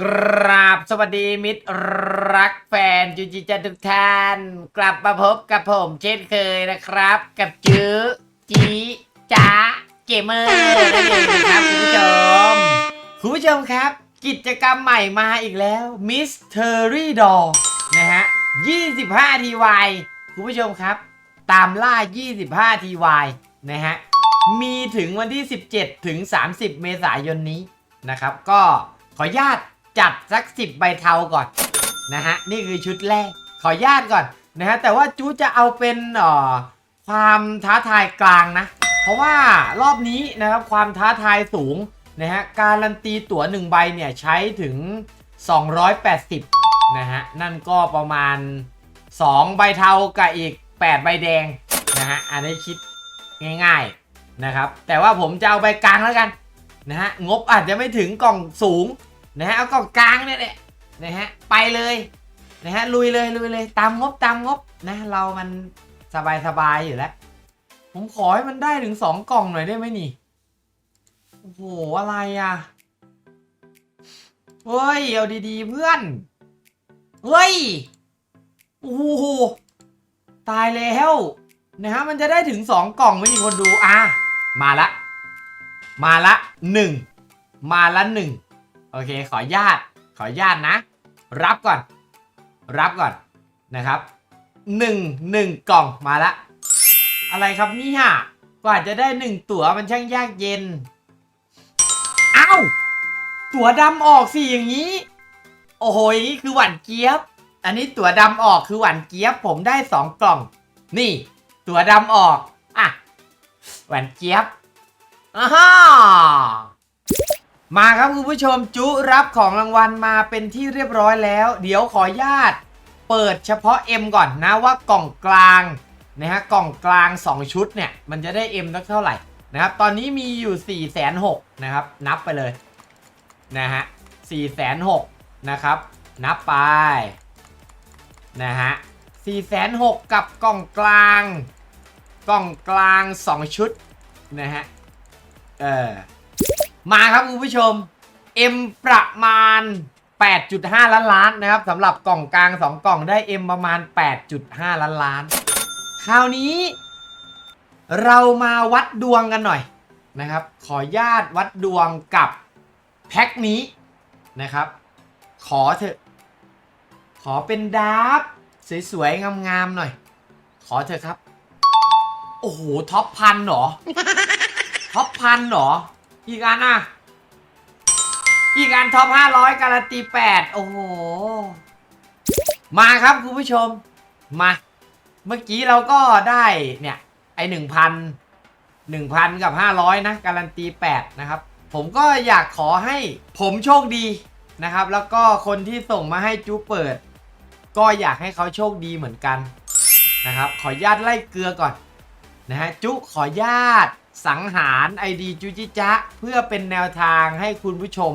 กราบสวัสดีมิตรรักแฟนจูจิจันทุกท่าน กลับมาพบกับผมเช่นเคยนะครับ กับจื้อจีจ้าเกมเมอร์นั่นเองนะครับคุณผู้ชมคุณผู้ชมครับ กิจกรรมใหม่มาอีกแล้ว Mystery Doll นะฮะ 25 TY คุณผู้ชมครับ ตามล่า 25 TY นะฮะ มีถึงวันที่ 17 ถึง 30 เมษายนนี้นะครับ ก็ขออนุญาต จัดสัก 10 ใบเทาก่อนนะฮะนี่คือชุดแรกขออนุญาตก่อนนะฮะแต่ว่าจูจะเอาเป็นอ่อความท้าทายกลางนะ เพราะว่ารอบนี้นะครับความท้าทายสูงนะฮะการันตีตั๋ว1ใบเนี่ยใช้ถึง 280นะฮะนั่นก็ประมาณ 2 ใบเทากับอีก 8 ใบแดงนะฮะอันนี้คิดง่ายๆนะครับแต่ว่าผมจะเอาใบกลางแล้วกันนะฮะงบอาจจะไม่ถึงกล่องสูง นะฮะเอากล่องกลางเนี่ยแหละนะฮะไปเลยนะฮะลุยเลยลุยเลยตามงบตามงบนะเรามันสบายสบายอยู่แล้ว ผมขอให้มันได้ถึงสองกล่องหน่อยได้ไหมนี่โอ้โหอะไรอะเฮ้ยเอาดีๆเพื่อนเฮ้ยโอ้โหตายแล้วนะฮะมันจะได้ถึงสองกล่องไหมนี่คนดูอะมาละ มาละหนึ่งมาละหนึ่ง โอเค ขอญาตขอญาตนะ รับก่อน รับก่อนนะครับหนึ่งหนึ่งกล่องมาละ อะไรครับเนี่ยกว่าจะได้หนึ่งตั๋วมันช่างยากเย็นเอ้าตั๋วดำออกสิอย่างนี้ โอ้โหอย่างนี้คือหวานเจี๊ยบ อันนี้ตั๋วดำออกคือหวานเจี๊ยบ ผมได้สองกล่อง นี่ ตั๋วดำออกอะหวานเจี๊ยบอ้าฮ่า มาครับคุณผู้ชมจุรับของรางวัลมาเป็นที่เรียบร้อยแล้ว เดี๋ยวขอญาตเปิดเฉพาะ M ก่อนนะว่ากล่องกลางนะฮะกล่องกลาง 2 ชุดเนี่ย มันจะได้ M สักเท่าไหร่นะครับ ตอนนี้มีอยู่4 6 0 0 0นะครับ นับไปเลยนะฮะ4 6 0 0 0นะครับ นับไปนะฮะ4 6 0 0 0กับกล่องกลาง กล่องกลาง 2 ชุดนะฮะเออ มาครับคุณผู้ชม M ประมาณ 8.5 ล้านล้านนะครับสำหรับกล่องกลาง 2 กล่องได้ M ประมาณ 8.5 ล้านล้าน คราวนี้ เรามาวัดดวงกันหน่อยนะครับ ขอญาตวัดดวงกับแพ็คนี้นะครับ ขอเถอะขอเป็นดาร์ฟสวยๆ งามๆ หน่อย ขอเถอะครับ โอ้โห ท็อปพันเหรอ ท็อปพันเหรอ อีกอันอะ อีกอันท็อป500การันตี8โอ้โห มาครับคุณผู้ชม มา เมื่อกี้เราก็ได้เนี่ย ไอหนึ่งพันหนึ่งพันกับ500นะ การันตี8นะครับ ผมก็อยากขอให้ผมโชคดีนะครับ แล้วก็คนที่ส่งมาให้จูเปิด ก็อยากให้เขาโชคดีเหมือนกันนะครับ ขอญาตไล่เกลือก่อนนะฮะจุขอญาต สังหาร ID จุจิจะเพื่อเป็นแนวทางให้คุณผู้ชม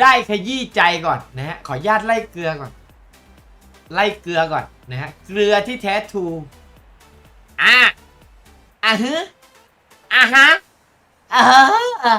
ได้ขยี้ใจก่อนนะฮะขออนุญาตไล่เกลือก่อน ไล่เกลือก่อนนะฮะเกลือที่แท้ทูอะอะฮะอะฮะอะฮะ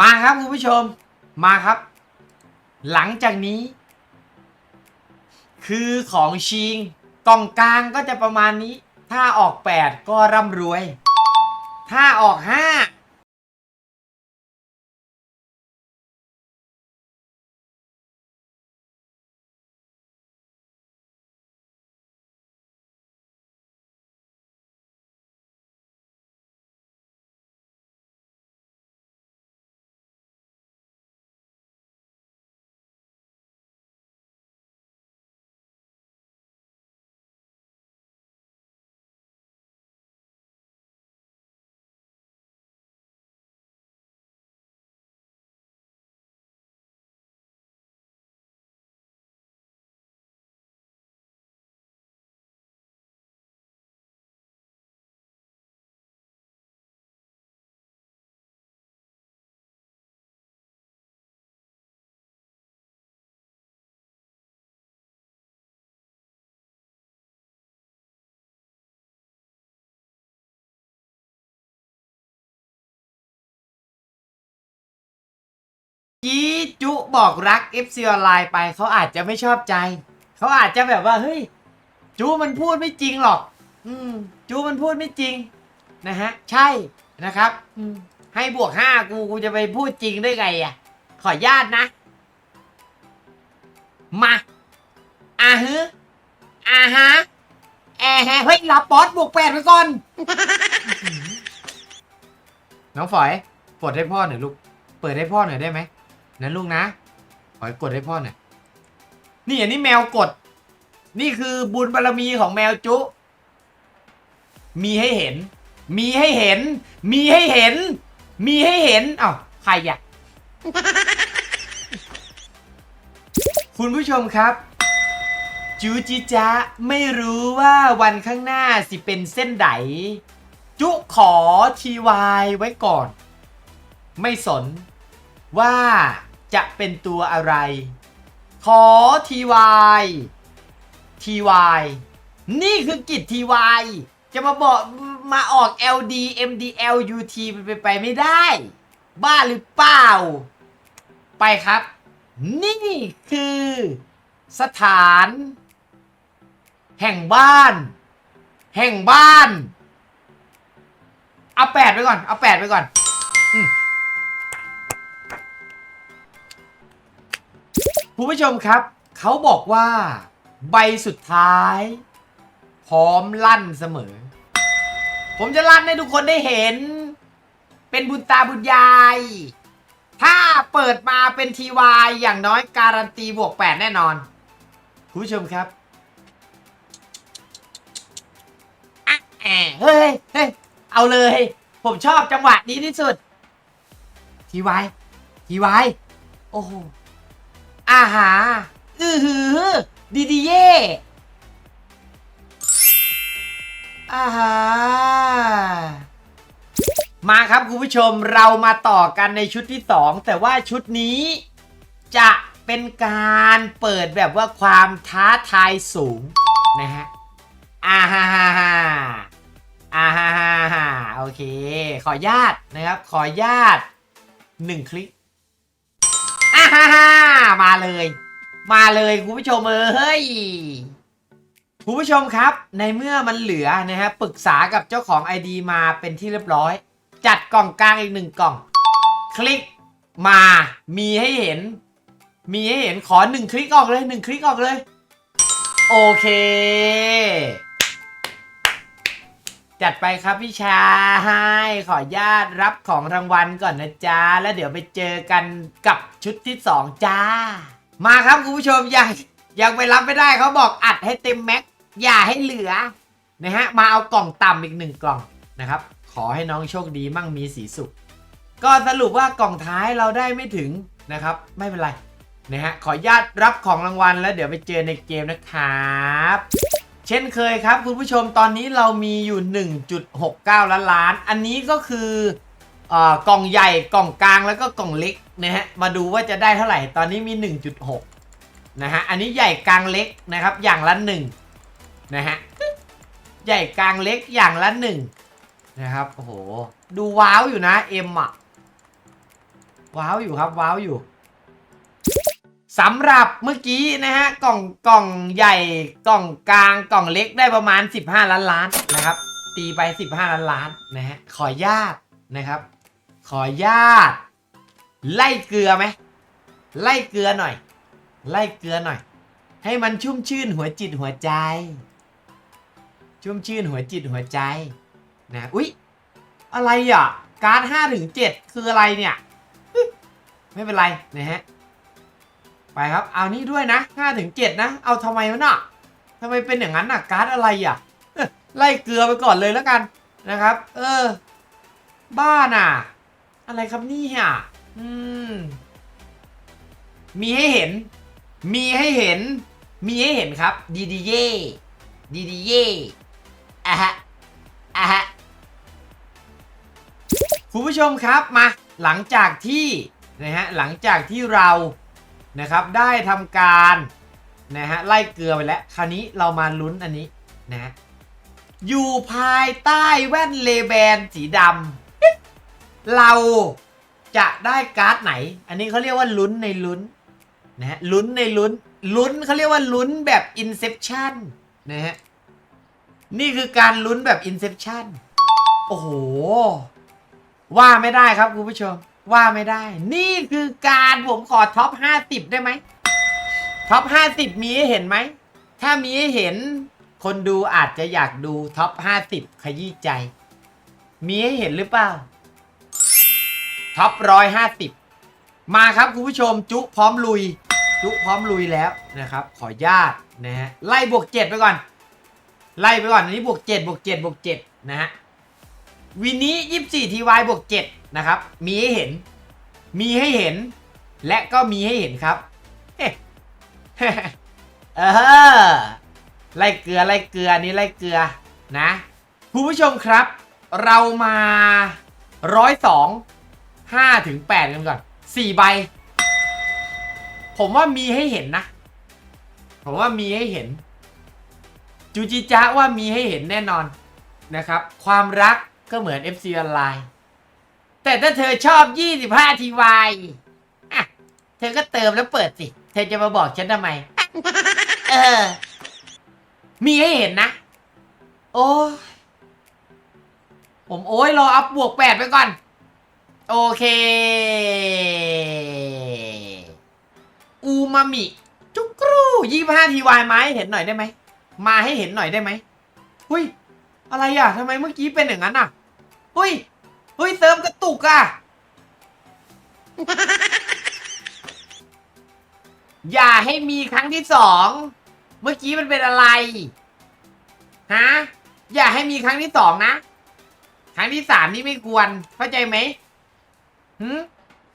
มาครับคุณผู้ชมมาครับ หลังจากนี้ คือของชิงกล่องกลางก็จะประมาณนี้ ถ้าออก 8 ก็ร่ำรวย ถ้าออก 5 จุบอกรัก FC ออนไลน์ไปเขาอาจจะไม่ชอบใจ เขาอาจจะแบบว่าเฮ้ยจุมันพูดไม่จริงหรอก อืมจุมันพูดไม่จริงนะฮะ ใช่นะครับอืมให้บวกห้ากูกูจะไปพูดจริงได้ไงอะ ขออนุญาตนะ มาอาฮึอ่าฮะแอร์ฮะเฮ้ยรับบอสบวกแปดไปก่อน น้องฝอยกดให้พ่อหน่อยลูก เปิดให้พ่อหน่อยได้ไหม นะลูกนะฝอยกดให้พ่อหน่อย นี่อันนี้แมวกด นี่คือบุญบารมีของแมวจุ มีให้เห็น มีให้เห็น มีให้เห็น มีให้เห็นอ้าวใครอะ คุณผู้ชมครับ จูจิจะไม่รู้ว่าวันข้างหน้าสิเป็นเส้นไดจุขอทีวายไว้ก่อน ไม่สนว่า จะเป็นตัวอะไร ขอทีวายทีวายนี่คือกิจทีวายจะมาบอกมาออก LD MDL UT ไปไปไม่ได้ บ้าหรือเปล่า ไปครับ นี่คือ สถาน แห่งบ้าน แห่งบ้าน เอาแปดไปก่อน เอาแปดไปก่อน คุณผู้ชมครับ เขาบอกว่าใบสุดท้าย พร้อมลั่นเสมอ ผมจะลั่นให้ทุกคนได้เห็น เป็นบุญตาบุญยาย ถ้าเปิดมาเป็นทีวายอย่างน้อยการันตีบวก 8 แน่นอน คุณผู้ชมครับอะแอะเฮ้ยเฮ้ยเอาเลย ผมชอบจังหวะนี้ที่สุดทีวายทีวายโอ้โห อาหา อือหือ ดีดีเย่อาหา มาครับคุณผู้ชมเรามาต่อกันในชุดที่ 2 แต่ว่าชุดนี้จะเป็นการเปิดแบบว่าความท้าทายสูงนะฮะอ่าฮ่าฮ่าฮ่าอ่าฮ่าฮ่าฮ่าโอเค ขอญาตนะครับ ขอญาตหนึ่งคลิก ฮ่าฮ่ามาเลย มาเลยคุณผู้ชมเอ้ยคุณผู้ชมครับ ในเมื่อมันเหลือนะฮะปรึกษากับเจ้าของ ID มาเป็นที่เรียบร้อย จัดกล่องกลางอีกหนึ่งกล่อง คลิกมามีให้เห็น มีให้เห็นขอหนึ่งคลิกออกเลยหนึ่งคลิกออกเลย โอเค จัดไปครับพี่ชายขออนุญาตรับของรางวัลก่อนนะจ๊ะ แล้วเดี๋ยวไปเจอกันกับชุดที่สองจ้า มาครับคุณผู้ชมยังยังไปรับไม่ได้เขาบอกอัดให้เต็มแม็กอย่าให้เหลือนะฮะมาเอากล่องต่ำอีกหนึ่งกล่องนะครับ ขอให้น้องโชคดีมั่งมีสีสุข ก็สรุปว่ากล่องท้ายเราได้ไม่ถึงนะครับ ไม่เป็นไรนะฮะขออนุญาตรับของรางวัลแล้วเดี๋ยวไปเจอในเกมนะครับ เช่นเคยครับคุณผู้ชมตอนนี้เรามีอยู่ 1.69 ล้านล้าน อันนี้ก็คืออกล่องใหญ่กล่องกลางแล้วก็กล่องเล็กนะฮะมาดูว่าจะได้เท่าไหร่ตอนนี้มี 1.6 นะฮะอันนี้ใหญ่กลางเล็กนะครับอย่างละหนึ่งนะฮะใหญ่กลางเล็กอย่างละหนึ่งนะครับโอ้โหดูว้าวอยู่นะเอ็มอะว้าวอยู่ครับว้าวอยู่ สำหรับเมื่อกี้นะฮะกล่องกล่องใหญ่กล่องกลางกล่องเล็กได้ประมาณ 15 ล้านล้านนะครับ ตีไป 15 ล้านล้านนะฮะขอญาตนะครับ ขอญาตไล่เกลือไหมไล่เกลือหน่อย ไล่เกลือหน่อย ให้มันชุ่มชื่นหัวจิตหัวใจ ชุ่มชื่นหัวจิตหัวใจนะอุ๊ยอะไรอะการ์ดห้าถึงเจ็ดคืออะไรเนี่ย ไม่เป็นไรนะฮะ ไปครับ เอานี่ด้วยนะห้าถึงเจ็ดนะ เอาทำไมวะน่ะทำไมเป็นอย่างนั้นน่ะ การ์ดอะไรอะเอ้อไล่เกลือไปก่อนเลยแล้วกันนะครับ เออ บ้าน่ะ อะไรครับนี่อะอืม มีให้เห็น มีให้เห็น มีให้เห็นครับ ดีดีเย่ดีดีเย่อะฮะอะฮะคุณผู้ชมครับมาหลังจากที่นะฮะหลังจากที่เรา นะครับได้ทำการนะฮะไล่เกลือไปแล้ว คราวนี้เรามาลุ้นอันนี้นะฮะอยู่ภายใต้แว่นเลแบนสีดำเราจะได้การ์ดไหน อันนี้เขาเรียกว่าลุ้นในลุ้นนะฮะลุ้นในลุ้นลุ้นเขาเรียกว่าลุ้นแบบ Inception นะฮะนี่คือการลุ้นแบบ Inception โอ้โห ว่าไม่ได้ครับคุณผู้ชม ว่าไม่ได้ นี่คือการผมขอท็อป 50 ได้ไหมท็อป 50 มีให้เห็นไหม ถ้ามีให้เห็นคนดูอาจจะอยากดูท็อป 50 ขยี้ใจ มีให้เห็นหรือเปล่าท็อปร้อยห้าสิบมาครับคุณผู้ชมจุพร้อมลุย จุพร้อมลุยแล้วนะครับ ขออนุญาตนะฮะไล่บวกเจ็ดไปก่อน ไล่ไปก่อนอันนี้บวกเจ็ดบวกเจ็ดบวกเจ็ดนะฮะวินนี้ยี่สี่ทีวายบวกเจ็ด นะครับ มีให้เห็น มีให้เห็น และก็มีให้เห็นครับเฮ้เออไล่เกลือไล่เกลือนนี้ไล่เกลือนะคุณผู้ชมครับ เรามาร้อยสองห้าถึงแปดกันก่อนสี่ใบ ผมว่ามีให้เห็นนะ ผมว่ามีให้เห็น จูจิจ้าว่ามีให้เห็นแน่นอนนะครับ ความรักก็เหมือน FC ออนไลน์ แต่ถ้าเธอชอบ 25 ทีวายอะ เธอก็เติมแล้วเปิดสิ เธอจะมาบอกฉันทำไม เออ มีให้เห็นนะ โอ้ผมโอ้ยรออัพบวกแปดไปก่อน โอเค อูมามิ จุกรูยี่ห้าทีวายมาให้เห็นหน่อยได้ไหม มาให้เห็นหน่อยได้ไหม หุยอะไรอะทำไมเมื่อกี้เป็นอย่างนั้นอะ หุย หุยเติมกระตุกอะ อย่าให้มีครั้งที่สอง เมื่อกี้มันเป็นอะไร ฮะ อย่าให้มีครั้งที่สองนะ ครั้งที่สามนี่ไม่ควร เข้าใจไหมหืม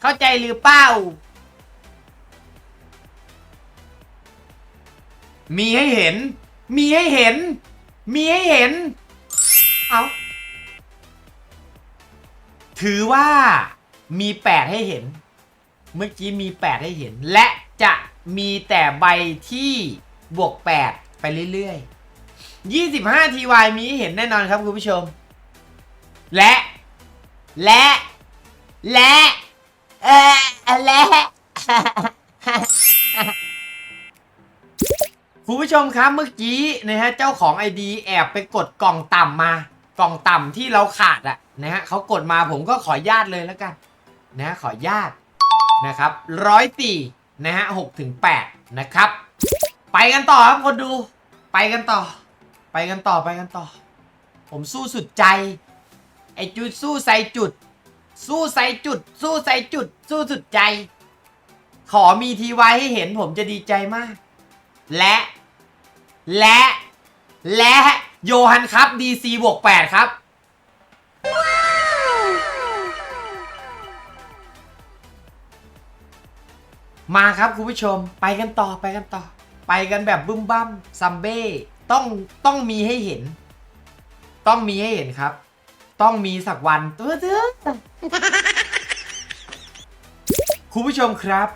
เข้าใจหรือเปล่า มีให้เห็น มีให้เห็น มีให้เห็น เอ้า ถือว่ามีแปดให้เห็น เมื่อกี้มีแปดให้เห็น และจะมีแต่ใบที่บวกแปดไปเรื่อยๆยี่สิบห้าทีวายมีให้เห็นแน่นอนครับคุณผู้ชม และ และ และเออและคุณผู้ชมครับเมื่อกี้นะฮะเจ้าของ ID แอบไปกดกล่องต่ำมา กล่องต่ำที่เราขาดอะนะฮะเขากดมาผมก็ขอญาตเลยแล้วกันนะฮะขอญาตนะครับร้อยสี่นะฮะหกถึงแปดนะครับ ไปกันต่อครับคนดูไปกันต่อ ไปกันต่อไปกันต่อ ผมสู้สุดใจไอจุดสู้ใส่จุด สู้ใส่จุด สู้ใส่จุด สู้สุดใจ ขอมีทีไว้ให้เห็นผมจะดีใจมาก และ และ และ โยฮันครับ DC บวก8ครับ มาครับคุณผู้ชมไปกันต่อไปกันต่อ ไปกันแบบบึ้มบั้มซัมเบ้ต้องต้องมีให้เห็น ต้องมีให้เห็นครับ ต้องมีสักวันตัวเถอะคุณผู้ชมครับ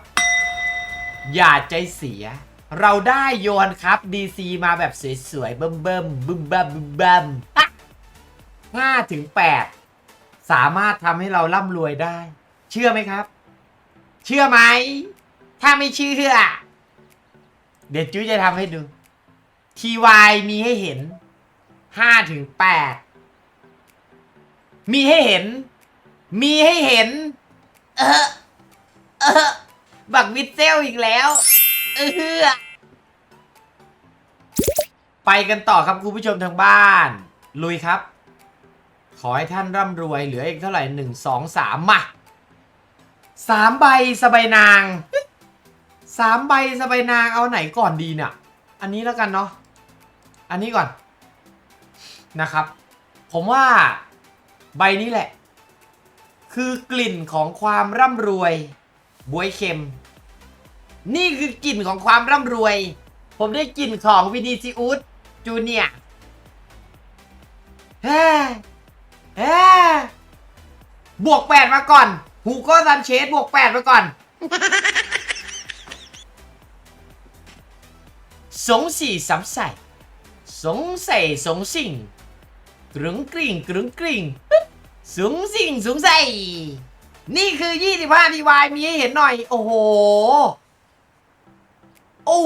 อย่าใจเสีย เราได้โยนครับ DC มาแบบสวยๆเบิ่มๆบึ้มบึ้มบึ้มบึ้มห้าถึงแปดสามารถทำให้เราร่ำรวยได้ เชื่อไหมครับ เชื่อไหม ถ้าไม่เชื่อ เดี๋ยวจุ้ยจะทำให้ดู TY มีให้เห็นห้าถึงแปดมีให้เห็น มีให้เห็น เออเออบักวิดเซลอีกแล้ว เออ ไปกันต่อครับคุณผู้ชมทางบ้าน ลุยครับ ขอให้ท่านร่ำรวยเหลืออีกเท่าไหร่หนึ่งสองสามมาสามใบสบายนางสามใบสบายนางเอาไหนก่อนดีเนี่ยอันนี้แล้วกันเนาะอันนี้ก่อนนะครับ ผมว่าใบนี้แหละ คือกลิ่นของความร่ำรวยบวยเค็ม นี่คือกลิ่นของความร่ำรวย ผมได้กลิ่นของวินิซิอุส จูเนียร์เฮ้เฮ้บวกแปดมาก่อน ฮูโก้ซันเชสบวกแปดมาก่อน สงสี่สำใส่สงใส่สงสิ่งกรึงกริ่งกรึงกริ่งสงสิ่งสงใส่นี่คือ 25 DY มีให้เห็นหน่อย โอ้โห โอ้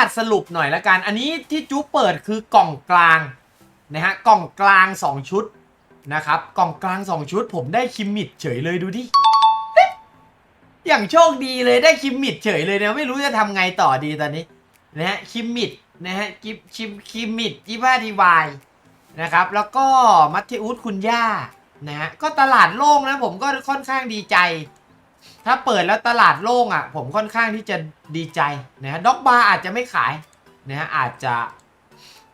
าตสรุปหน่อยละกัน อันนี้ที่จูเปิดคือกล่องกลางนะฮะกล่องกลาง 2 ชุดนะครับ กล่องกลาง 2 ชุด ผมได้คิมมิดเฉยเลยดูดิอย่างโชคดีเลยได้คิมมิดเฉยเลยเนะไม่รู้จะทำไงต่อดีตอนนี้นะฮะคิมมิดนะฮะกิมชิมคิมมิดยี่ห้าดีวายนะครับ แล้วก็มัตเทอุสคุณย่านะฮะก็ตลาดโล่งนะผมก็ค่อนข้างดีใจ ถ้าเปิดแล้วตลาดโล่งอะ ผมค่อนข้างที่จะดีใจนะฮะด็อกบาร์อาจจะไม่ขายนะฮะอาจจะ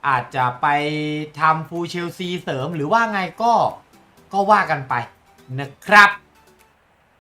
อาจจะไปทำฟูลเชลซีเสริมหรือว่าไงก็ก็ว่ากันไปนะครับ